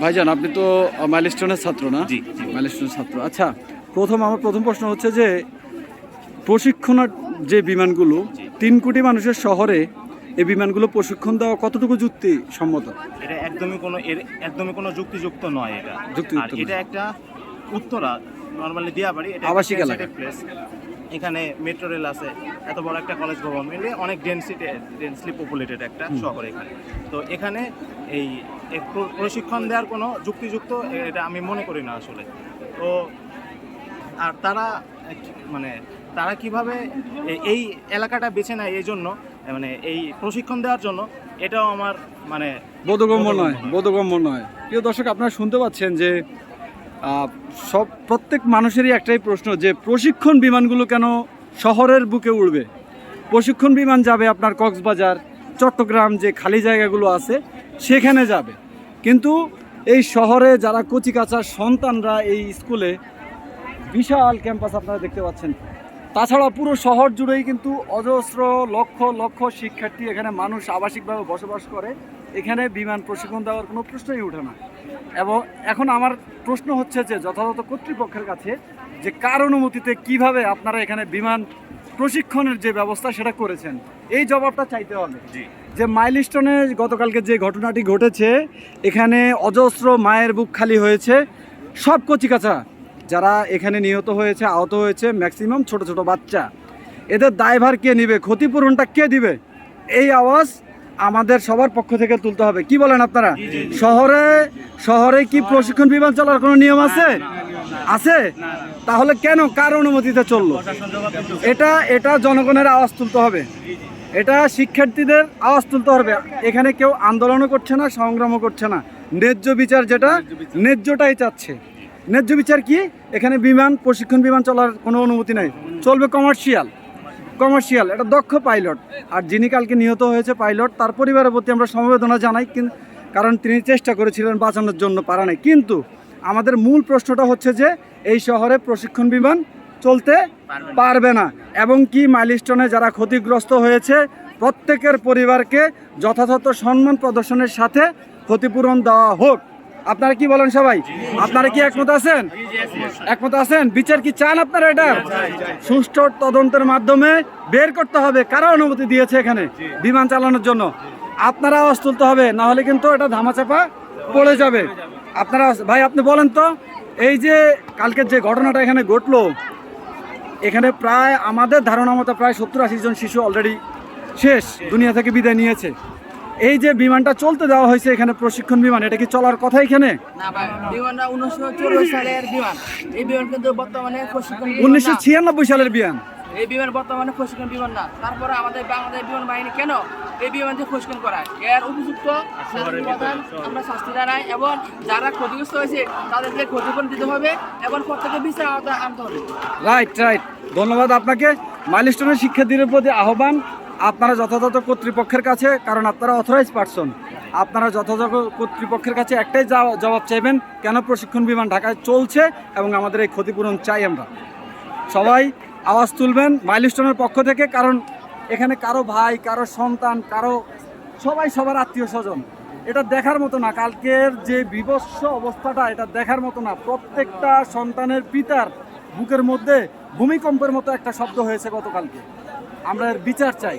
ভাইজান আপনি তো মাইলস্টোনের ছাত্র না? জি। মাইলস্টোনের ছাত্র। আচ্ছা প্রথম আমার প্রথম প্রশ্ন হচ্ছে যে প্রশিক্ষণের যে বিমানগুলো তিন কোটি মানুষের শহরে এই বিমানগুলো প্রশিক্ষণ দেওয়া কতটুকু যুক্তি সম্মত এটা একদমই কোনো এর একদমই কোনো যুক্তিযুক্ত নয় এটা। যুক্তিযুক্ত এটা একটা উত্তরা নর্মালি দিয়াবাড়ি এটা আবাসিক এলাকা। প্লেস এখানে মেট্রো রেল আছে এত বড় একটা কলেজ ভবন। মিলে অনেক ডেন্সিটি ডেন্সলি পপুলেটেড একটা শহর এখানে। তো এখানে এই প্রশিক্ষণ দেওয়ার কোনো যুক্তিযুক্ত এটা আমি মনে করি না আসলে। তো আর তারা মানে তারা কীভাবে এই এলাকাটা বেছে নেয় এই জন্য মানে এই প্রশিক্ষণ দেওয়ার জন্য এটাও আমার মানে বোধগম্য নয়। বোধগম্য নয়। প্রিয় দর্শক আপনারা শুনতে পাচ্ছেন যে সব প্রত্যেক মানুষেরই একটাই প্রশ্ন যে প্রশিক্ষণ বিমানগুলো কেন শহরের বুকে উড়বে? প্রশিক্ষণ বিমান যাবে আপনার কক্সবাজার, চট্টগ্রাম যে খালি জায়গাগুলো আছে, সেখানে যাবে। কিন্তু এই শহরে যারা কচিকাচার সন্তানরা এই স্কুলে বিশাল ক্যাম্পাস আপনারা দেখতে পাচ্ছেন। তাছাড়া পুরো শহর জুড়েই কিন্তু অজস্র লক্ষ লক্ষ শিক্ষার্থী এখানে মানুষ আবাসিকভাবে বসবাস করে। এখানে বিমান প্রশিক্ষণ দেওয়ার কোনো প্রশ্নই ওঠে না। এবং এখন আমার প্রশ্ন হচ্ছে যে যথাযথ কর্তৃপক্ষের কাছে যে কার অনুমতিতে কীভাবে আপনারা এখানে বিমান প্রশিক্ষণের যে ব্যবস্থা সেটা করেছেন? এই জবাবটা চাইতে হবে। জি। যে মাইলস্টোনে গতকালকে যে ঘটনাটি ঘটেছে এখানে অজস্র মায়ের বুক খালি হয়েছে। সব কচিকাচা যারা এখানে নিহত হয়েছে আহত হয়েছে ম্যাক্সিমাম ছোট ছোট বাচ্চা। এদের দায়ভার কে নিবে? ক্ষতিপূরণটা কে দিবে? এই আওয়াজ আমাদের সবার পক্ষ থেকে তুলতে হবে। কি বলেন আপনারা? শহরে শহরে কি প্রশিক্ষণ বিমান চলার কোনো নিয়ম আছে? আছে? তাহলে কেন কার অনুমতিতে চলল? এটা এটা জনগণের আওয়াজ তুলতে হবে। এটা শিক্ষার্থীদের আওয়াজ তুলতে হবে। এখানে কেউ আন্দোলনও করছে না, সংগ্রামও করছে না। ন্যায্য বিচার যেটা, ন্যায্যটাই চাচ্ছে। ন্যায্য বিচার কি? এখানে বিমান, প্রশিক্ষণ বিমান চলার কোনো অনুমতি নেই। চলবে কমার্শিয়াল। কমার্শিয়াল, এটা দক্ষ পাইলট। আর যিনি কালকে নিহত হয়েছে পাইলট, তার পরিবারের প্রতি আমরা সমবেদনা জানাই কারণ তিনি চেষ্টা করেছিলেন বাঁচানোর জন্য পারা নাই। কিন্তু আমাদের মূল প্রশ্নটা হচ্ছে যে, এই শহরে প্রশিক্ষণ বিমান চলতে পারবে না, এবং কি মাইলস্টোনে যারা ক্ষতিগ্রস্ত হয়েছে, প্রত্যেকের পরিবারকে যথাযথ সম্মান প্রদর্শনের সাথে ক্ষতিপূরণ দেওয়া হোক। আপনারা কি বলেন সবাই? আপনারা কি একমত আছেন? একমত আছেন? বিচার কি চান আপনারা এটা? সুষ্ঠু তদন্তের মাধ্যমে বের করতে হবে। কারা অনুমতি দিয়েছে এখানে? বিমান চালানোর জন্য। আপনারা আওয়াজ তুলতে হবে, না হলে কিন্তু এটা ধামাচাপা পড়ে যাবে। আপনারা ভাই, আপনি বলেন তো, এই যে কালকের যে ঘটনাটা এখানে ঘটলো, এখানে প্রায় আমাদের ধারণা মতো প্রায় সত্তর আশি জন শিশু অলরেডি শেষ, দুনিয়া থেকে বিদায় নিয়েছে। এই যে বিমানটা চলতে দেওয়া হয়েছে এখানে প্রশিক্ষণ বিমান এটা কি চলার কথা এখানে? না ভাই বিমানটা উনিশশো চল্লিশ সালের বিমান। এই বিমান বর্তমানে প্রশিক্ষণ উনিশশো ছিয়ানব্বই সালের বিমান। এই বিমান বর্তমানে প্রশিক্ষণ বিমান না। তারপরে আমাদের বাংলাদেশ বিমান বাহিনী কেন এই বিমান দিয়ে প্রশিক্ষণ করায়? এর উপযুক্ত আমরা শাস্তি জানাই এবং যারা ক্ষতিগ্রস্ত হয়েছে তাদেরকে ক্ষতিপূরণ দিতে হবে এবং প্রত্যেকে বিচার আওতায় আনতে হবে। রাইট রাইট ধন্যবাদ আপনাকে। মাইলস্টোনের শিক্ষার্থীদের প্রতি আহ্বান। আপনারা যথাযথ কর্তৃপক্ষের কাছে, কারণ আপনারা অথরাইজ পারসন আপনারা যথাযথ কর্তৃপক্ষের কাছে একটাই জবা- জবাব চাইবেন, কেন প্রশিক্ষণ বিমান ঢাকায় চলছে এবং আমাদের এই ক্ষতিপূরণ চাই আমরা। সবাই আওয়াজ তুলবেন, মাইলস্টোনের পক্ষ থেকে, কারণ এখানে কারও ভাই, কারও সন্তান, কারও সবাই সবার আত্মীয় স্বজন। এটা দেখার মতো না, কালকের যে বিভৎস অবস্থাটা, এটা দেখার মতো না। প্রত্যেকটা সন্তানের পিতার বুকের মধ্যে ভূমিকম্পের মতো একটা শব্দ হয়েছে গতকালকে। আমরা বিচার চাই।